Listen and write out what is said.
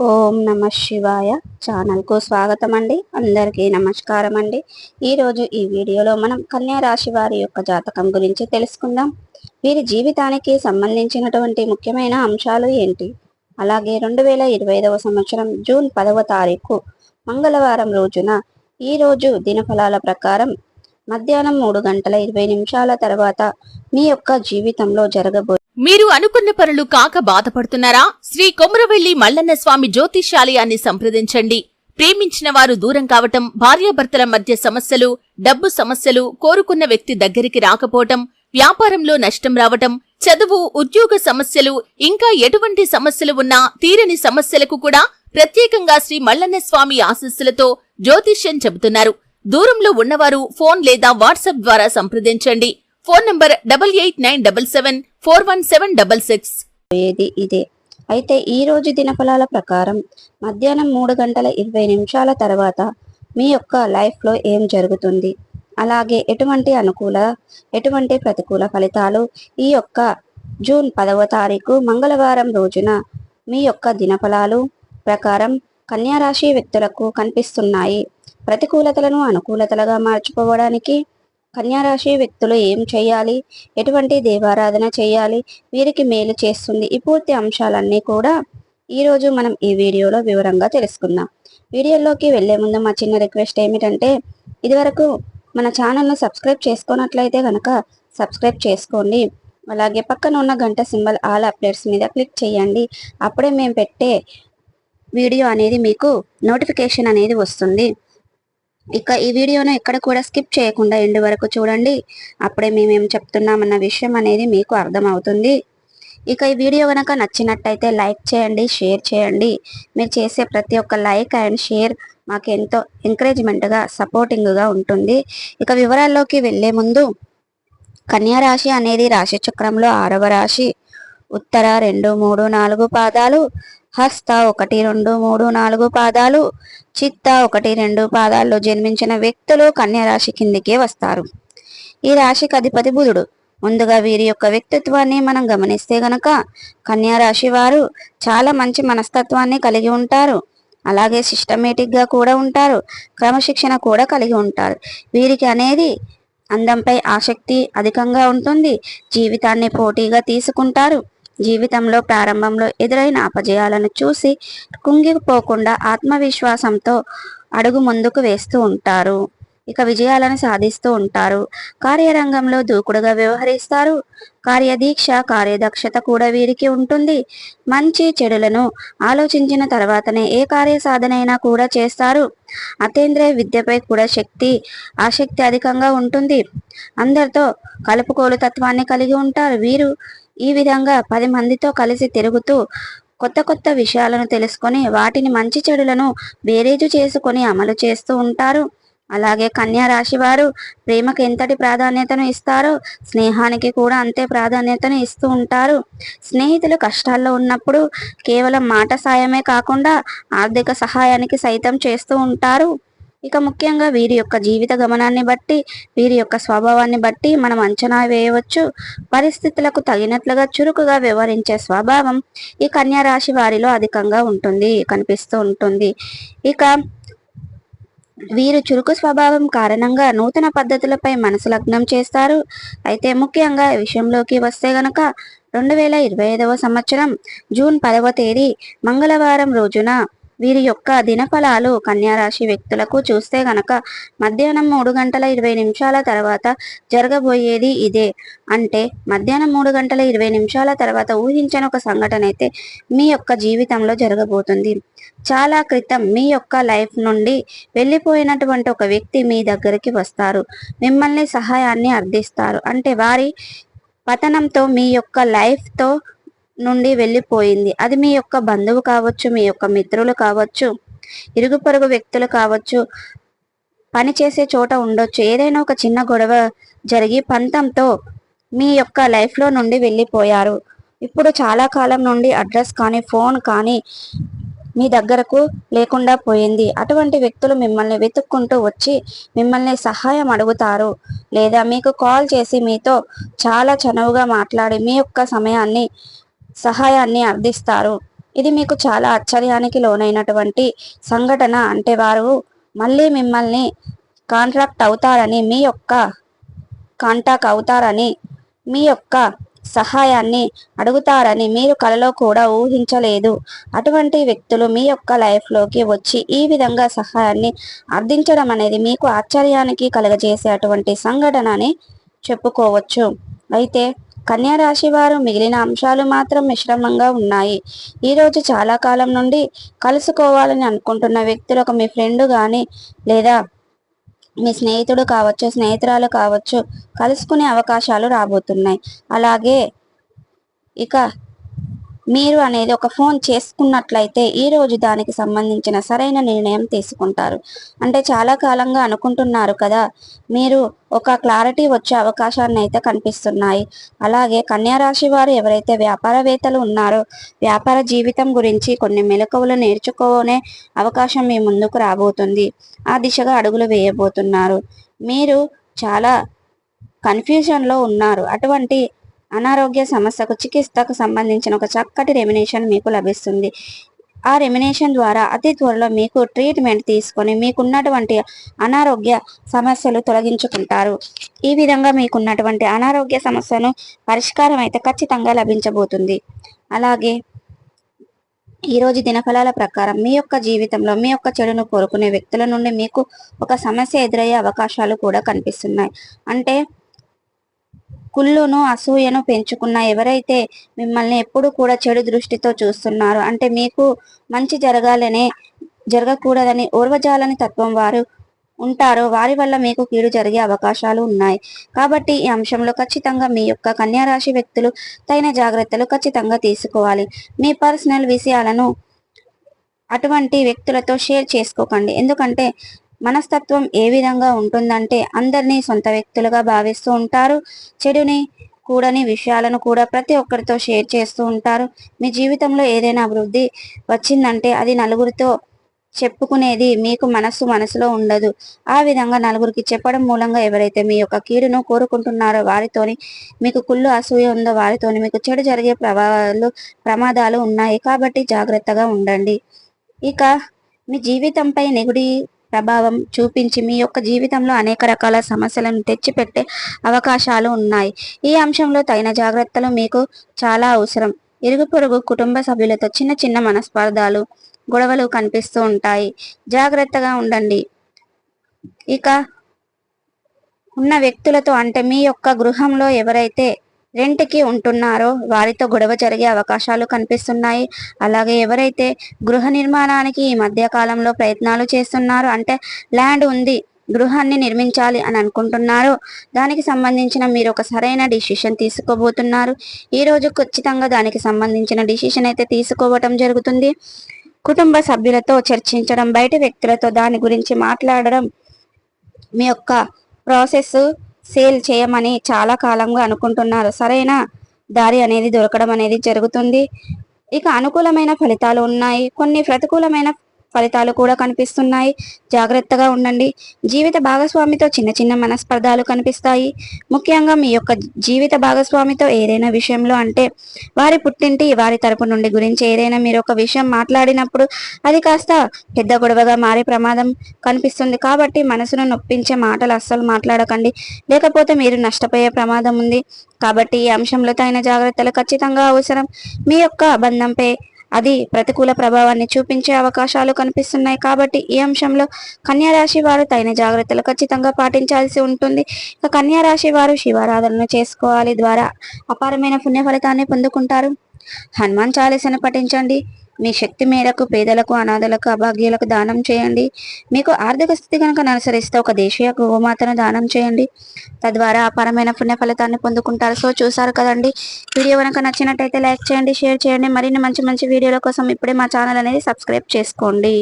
ఓం నమ శివాయ ఛానల్కు స్వాగతం అండి అందరికీ నమస్కారం అండి ఈరోజు ఈ వీడియోలో మనం కన్యా రాశి వారి యొక్క జాతకం గురించి తెలుసుకుందాం. వీరి జీవితానికి సంబంధించినటువంటి ముఖ్యమైన అంశాలు ఏంటి? అలాగే రెండు వేల ఇరవై ఐదవ సంవత్సరం జూన్ పదవ తారీఖు మంగళవారం రోజున ఈరోజు దినఫలాల ప్రకారం మధ్యాహ్నం మూడు గంటల ఇరవై నిమిషాల తర్వాత మీ యొక్క జీవితంలో జరగబో మీరు అనుకున్న పనులు కాక బాధపడుతున్నారా? శ్రీ కొమరవెల్లి మల్లన్న స్వామి జ్యోతిష్యాలయాన్ని సంప్రదించండి. ప్రేమించిన వారు దూరం కావటం భార్యాభర్తల మధ్య సమస్యలు డబ్బు సమస్యలు కోరుకున్న వ్యక్తి దగ్గరికి రాకపోవటం వ్యాపారంలో నష్టం రావటం చదువు ఉద్యోగ సమస్యలు ఇంకా ఎటువంటి సమస్యలు ఉన్నా తీరని సమస్యలకు కూడా ప్రత్యేకంగా శ్రీ మల్లన్న స్వామి ఆశస్సులతో జ్యోతిష్యం చెబుతున్నారు. దూరంలో ఉన్నవారు ఫోన్ లేదా వాట్సాప్ ద్వారా సంప్రదించండి. Phone number double eight nine double seven four one seven double six. ఏది ఇదే. అయితే ఈ రోజు దినఫలాల ప్రకారం మధ్యాహ్నం మూడు గంటల ఇరవై నిమిషాల తర్వాత మీ యొక్క లైఫ్లో ఏం జరుగుతుంది? అలాగే ఎటువంటి అనుకూల ఎటువంటి ప్రతికూల ఫలితాలు ఈ యొక్క జూన్ పదవ తారీఖు మంగళవారం రోజున మీ యొక్క దినఫలాలు ప్రకారం కన్యారాశి వ్యక్తులకు కనిపిస్తున్నాయి? ప్రతికూలతలను అనుకూలతలుగా మార్చుకోవడానికి కన్యారాశి వ్యక్తులు ఏం చేయాలి? ఎటువంటి దేవారాధన చేయాలి? వీరికి మేలు చేస్తుంది. ఈ పూర్తి అంశాలన్నీ కూడా ఈరోజు మనం ఈ వీడియోలో వివరంగా తెలుసుకుందాం. వీడియోలోకి వెళ్ళే ముందు మా చిన్న రిక్వెస్ట్ ఏమిటంటే ఇదివరకు మన ఛానల్ను సబ్స్క్రైబ్ చేసుకున్నట్లయితే కనుక సబ్స్క్రైబ్ చేసుకోండి. అలాగే పక్కన ఉన్న గంట సింబల్ ఆల్ అప్డేట్స్ మీద క్లిక్ చేయండి. అప్పుడే మేము పెట్టే వీడియో అనేది మీకు నోటిఫికేషన్ అనేది వస్తుంది. ఇక ఈ వీడియోను ఎక్కడ కూడా స్కిప్ చేయకుండా ఎండు వరకు చూడండి. అప్పుడే మేమేం చెప్తున్నామన్న విషయం అనేది మీకు అర్థమవుతుంది. ఇక ఈ వీడియో కనుక నచ్చినట్టయితే లైక్ చేయండి షేర్ చేయండి. మీరు చేసే ప్రతి ఒక్క లైక్ అండ్ షేర్ మాకు ఎంతో ఎంకరేజ్మెంట్గా సపోర్టింగ్గా ఉంటుంది. ఇక వివరాల్లోకి వెళ్ళే ముందు కన్యా రాశి అనేది రాశి చక్రంలో ఆరవ రాశి. ఉత్తర రెండు మూడు నాలుగు పాదాలు హస్త ఒకటి రెండు మూడు నాలుగు పాదాలు చిత్త ఒకటి రెండు పాదాల్లో జన్మించిన వ్యక్తులు కన్యరాశి కిందికే వస్తారు. ఈ రాశికి అధిపతి బుధుడు. ముందుగా వీరి యొక్క వ్యక్తిత్వాన్ని మనం గమనిస్తే గనక కన్యారాశి వారు చాలా మంచి మనస్తత్వాన్ని కలిగి ఉంటారు. అలాగే సిస్టమేటిక్గా కూడా ఉంటారు. క్రమశిక్షణ కూడా కలిగి ఉంటారు. వీరికి అనేది అందంపై ఆసక్తి అధికంగా ఉంటుంది. జీవితాన్ని పోటీగా తీసుకుంటారు. జీవితంలో ప్రారంభంలో ఎదురైన అపజయాలను చూసి కుంగిపోకుండా ఆత్మవిశ్వాసంతో అడుగు ముందుకు వేస్తూ ఉంటారు. ఇక విజయాలను సాధిస్తూ ఉంటారు. కార్యరంగంలో దూకుడుగా వ్యవహరిస్తారు. కార్యదీక్ష కార్యదక్షత కూడా వీరికి ఉంటుంది. మంచి చెడులను ఆలోచించిన తర్వాతనే ఏ కార్య సాధనైనా కూడా చేస్తారు. అతేంద్రియ విద్యపై కూడా శక్తి ఆసక్తి అధికంగా ఉంటుంది. అందరితో కలుపుకోలు తత్వాన్ని కలిగి ఉంటారు. వీరు ఈ విధంగా పది మందితో కలిసి తిరుగుతూ కొత్త కొత్త విషయాలను తెలుసుకొని వాటిని మంచి చెడులను బేరేజు చేసుకొని అమలు చేస్తూ ఉంటారు. అలాగే కన్యా రాశి వారు ప్రేమకు ఎంతటి ప్రాధాన్యతను ఇస్తారో స్నేహానికి కూడా అంతే ప్రాధాన్యతను ఇస్తూ ఉంటారు. స్నేహితులు కష్టాల్లో ఉన్నప్పుడు కేవలం మాట సాయమే కాకుండా ఆర్థిక సహాయానికి సైతం చేస్తూ ఉంటారు. ఇక ముఖ్యంగా వీరి యొక్క జీవిత గమనాన్ని బట్టి వీరి యొక్క స్వభావాన్ని బట్టి మనం అంచనా వేయవచ్చు. పరిస్థితులకు తగినట్లుగా చురుకుగా వ్యవహరించే స్వభావం ఈ కన్యా రాశి వారిలో అధికంగా ఉంటుంది కనిపిస్తూ ఉంటుంది. ఇక వీరు చురుకు స్వభావం కారణంగా నూతన పద్ధతులపై మనసు లగ్నం చేస్తారు. అయితే ముఖ్యంగా విషయంలోకి వస్తే గనక రెండు వేల ఇరవై ఐదవ సంవత్సరం జూన్ పదవ తేదీ మంగళవారం రోజున వీరి యొక్క దినఫలాలు కన్యారాశి వ్యక్తులకు చూస్తే గనక మధ్యాహ్నం మూడు గంటల ఇరవై నిమిషాల తర్వాత జరగబోయేది ఇదే. అంటే మధ్యాహ్నం మూడు గంటల ఇరవై నిమిషాల తర్వాత ఊహించని ఒక సంఘటన అయితే మీ యొక్క జీవితంలో జరగబోతుంది. చాలా క్రితం మీ యొక్క లైఫ్ నుండి వెళ్ళిపోయినటువంటి ఒక వ్యక్తి మీ దగ్గరికి వస్తారు. మిమ్మల్ని సహాయాన్ని అర్థిస్తారు అంటే వారి పతనంతో మీ యొక్క లైఫ్తో నుండి వెళ్ళిపోయింది. అది మీ యొక్క బంధువు కావచ్చు మీ యొక్క మిత్రులు కావచ్చు ఇరుగు పొరుగు వ్యక్తులు కావచ్చు. పని చేసే చోట ఉండొచ్చు. ఏదైనా ఒక చిన్న గొడవ జరిగి పంతంతో మీ యొక్క లైఫ్లో నుండి వెళ్ళిపోయారు. ఇప్పుడు చాలా కాలం నుండి అడ్రస్ కానీ ఫోన్ కానీ మీ దగ్గరకు లేకుండా పోయింది. అటువంటి వ్యక్తులు మిమ్మల్ని వెతుక్కుంటూ వచ్చి మిమ్మల్ని సహాయం అడుగుతారు. లేదా మీకు కాల్ చేసి మీతో చాలా చనువుగా మాట్లాడి మీ యొక్క సమయాన్ని సహాయాన్ని అర్థిస్తారు ఇది మీకు చాలా ఆశ్చర్యానికి లోనైనటువంటి సంఘటన అంటే వారు మళ్ళీ మిమ్మల్ని కాంట్రాక్ట్ అవుతారని మీ యొక్క కాంటాక్ట్ అవుతారని మీ యొక్క సహాయాన్ని అడుగుతారని మీరు కలలో కూడా ఊహించలేదు. అటువంటి వ్యక్తులు మీ యొక్క లైఫ్లోకి వచ్చి ఈ విధంగా సహాయాన్ని అర్థించడం అనేది మీకు ఆశ్చర్యానికి కలుగజేసే అటువంటి సంఘటన అని చెప్పుకోవచ్చు. అయితే కన్యా రాశి వారు మిగిలిన అంశాలు మాత్రం మిశ్రమంగా ఉన్నాయి. ఈరోజు చాలా కాలం నుండి కలుసుకోవాలని అనుకుంటున్న వ్యక్తులు ఒక మీ ఫ్రెండ్ కానీ లేదా మీ స్నేహితుడు కావచ్చు స్నేహితురాలు కావచ్చు కలుసుకునే అవకాశాలు రాబోతున్నాయి. అలాగే ఇక మీరు అనేది ఒక ఫోన్ చేసుకున్నట్లయితే ఈ రోజు దానికి సంబంధించిన సరైన నిర్ణయం తీసుకుంటారు. అంటే చాలా కాలంగా అనుకుంటున్నారు కదా మీరు ఒక క్లారిటీ వచ్చే అవకాశాన్ని అయితే కనిపిస్తున్నాయి. అలాగే కన్యారాశి వారు ఎవరైతే వ్యాపారవేత్తలు ఉన్నారో వ్యాపార జీవితం గురించి కొన్ని మెలకువలు నేర్చుకోనే అవకాశం మీ ముందుకు రాబోతుంది. ఆ దిశగా అడుగులు వేయబోతున్నారు. మీరు చాలా కన్ఫ్యూజన్లో ఉన్నారు. అటువంటి అనారోగ్య సమస్యకు చికిత్సకు సంబంధించిన ఒక చక్కటి రెమినేషన్ మీకు లభిస్తుంది. ఆ రెమినేషన్ ద్వారా అతి త్వరలో మీకు ట్రీట్మెంట్ తీసుకొని మీకున్నటువంటి అనారోగ్య సమస్యలు తొలగించుకుంటారు. ఈ విధంగా మీకున్నటువంటి అనారోగ్య సమస్యను పరిష్కారం అయితే ఖచ్చితంగా లభించబోతుంది. అలాగే ఈరోజు దినఫలాల ప్రకారం మీ యొక్క జీవితంలో మీ యొక్క చెడును కోరుకునే వ్యక్తుల నుండి మీకు ఒక సమస్య ఎదురయ్యే అవకాశాలు కూడా కనిపిస్తున్నాయి. అంటే కుళ్ళును అసూయను పెంచుకున్న ఎవరైతే మిమ్మల్ని ఎప్పుడు కూడా చెడు దృష్టితో చూస్తున్నారు అంటే మీకు మంచి జరగాలనే జరగకూడదని ఓర్వజాలని తత్వం వారు ఉంటారో వారి వల్ల మీకు కీడు జరిగే అవకాశాలు ఉన్నాయి. కాబట్టి ఈ అంశంలో ఖచ్చితంగా మీ యొక్క కన్యారాశి వ్యక్తులు తగిన జాగ్రత్తలు ఖచ్చితంగా తీసుకోవాలి. మీ పర్సనల్ విషయాలను అటువంటి వ్యక్తులతో షేర్ చేసుకోకండి. ఎందుకంటే మనస్తత్వం ఏ విధంగా ఉంటుందంటే అందరినీ సొంత వ్యక్తులుగా భావిస్తూ ఉంటారు. చెడుని కూడని విషయాలను కూడా ప్రతి ఒక్కరితో షేర్ చేస్తూ ఉంటారు. మీ జీవితంలో ఏదైనా అభివృద్ధి వచ్చిందంటే అది నలుగురితో చెప్పుకునేది మీకు మనస్సు మనసులో ఉండదు. ఆ విధంగా నలుగురికి చెప్పడం మూలంగా ఎవరైతే మీ యొక్క కీడును కోరుకుంటున్నారో వారితోని మీకు కుళ్ళు అసూయ ఉందో వారితోని మీకు చెడు జరిగే ప్రభావాలు ప్రమాదాలు ఉన్నాయి కాబట్టి జాగ్రత్తగా ఉండండి. ఇక మీ జీవితంపై నెగుడి ప్రభావం చూపించి మీ యొక్క జీవితంలో అనేక రకాల సమస్యలను తెచ్చిపెట్టే అవకాశాలు ఉన్నాయి. ఈ అంశంలో తగిన జాగ్రత్తలు మీకు చాలా అవసరం. ఇరుగు పొరుగు కుటుంబ సభ్యులతో చిన్న చిన్న మనస్పర్ధాలు గొడవలు కనిపిస్తూ ఉంటాయి. జాగ్రత్తగా ఉండండి. ఇక ఉన్న వ్యక్తులతో అంటే మీ యొక్క గృహంలో ఎవరైతే రెంట్కి ఉంటున్నారో వారితో గొడవ జరిగే అవకాశాలు కనిపిస్తున్నాయి. అలాగే ఎవరైతే గృహ నిర్మాణానికి ఈ మధ్య కాలంలో ప్రయత్నాలు చేస్తున్నారో అంటే ల్యాండ్ ఉంది గృహాన్ని నిర్మించాలి అని అనుకుంటున్నారో దానికి సంబంధించిన మీరు ఒక సరైన డిసిషన్ తీసుకోబోతున్నారు. ఈ రోజు ఖచ్చితంగా దానికి సంబంధించిన డిసిషన్ అయితే తీసుకోవటం జరుగుతుంది. కుటుంబ సభ్యులతో చర్చించడం బయట వ్యక్తులతో దాని గురించి మాట్లాడడం మీ యొక్క ప్రాసెస్ సేల్ చేయమని చాలా కాలంగా అనుకుంటున్నారు. సరైన? దారి అనేది దొరకడం అనేది జరుగుతుంది. ఇక అనుకూలమైన ఫలితాలు ఉన్నాయి. కొన్ని ప్రతికూలమైన ఫలితాలు కూడా కనిపిస్తున్నాయి. జాగ్రత్తగా ఉండండి. జీవిత భాగస్వామితో చిన్న చిన్న మనస్పర్ధాలు కనిపిస్తాయి. ముఖ్యంగా మీ యొక్క జీవిత భాగస్వామితో ఏదైనా విషయంలో అంటే వారి పుట్టింటి వారి తరపు నుండి గురించి ఏదైనా మీరు ఒక విషయం మాట్లాడినప్పుడు అది కాస్త పెద్ద గొడవగా మారే ప్రమాదం కనిపిస్తుంది. కాబట్టి మనసును నొప్పించే మాటలు అస్సలు మాట్లాడకండి. లేకపోతే మీరు నష్టపోయే ప్రమాదం ఉంది. కాబట్టి ఈ అంశంలో తగిన జాగ్రత్తలు ఖచ్చితంగా అవసరం. మీ యొక్క బంధంపై అది ప్రతికూల ప్రభావాన్ని చూపించే అవకాశాలు కనిపిస్తున్నాయి కాబట్టి ఈ అంశంలో కన్యా రాశి వారు తగిన జాగ్రత్తలు ఖచ్చితంగా పాటించాల్సి ఉంటుంది. ఇక కన్యా రాశి వారు శివారాధనను చేసుకోవాలి ద్వారా అపారమైన పుణ్య ఫలితాన్ని పొందుకుంటారు. హనుమాన్ చాలీసను పఠించండి. మీ శక్తి మేరకు పేదలకు అనాథలకు అభాగ్యులకు దానం చేయండి. మీకు ఆర్థిక స్థితి కనుక అనుసరిస్తే ఒక దేశీయ గోమాతను దానం చేయండి. తద్వారా అపారమైన పుణ్య ఫలితాన్ని పొందుకుంటారు. సో చూసారు కదండి? వీడియో కనుక నచ్చినట్టయితే లైక్ చేయండి షేర్ చేయండి. మరిన్ని మంచి మంచి వీడియోల కోసం ఇప్పుడే మా ఛానల్ అనేది సబ్స్క్రైబ్ చేసుకోండి.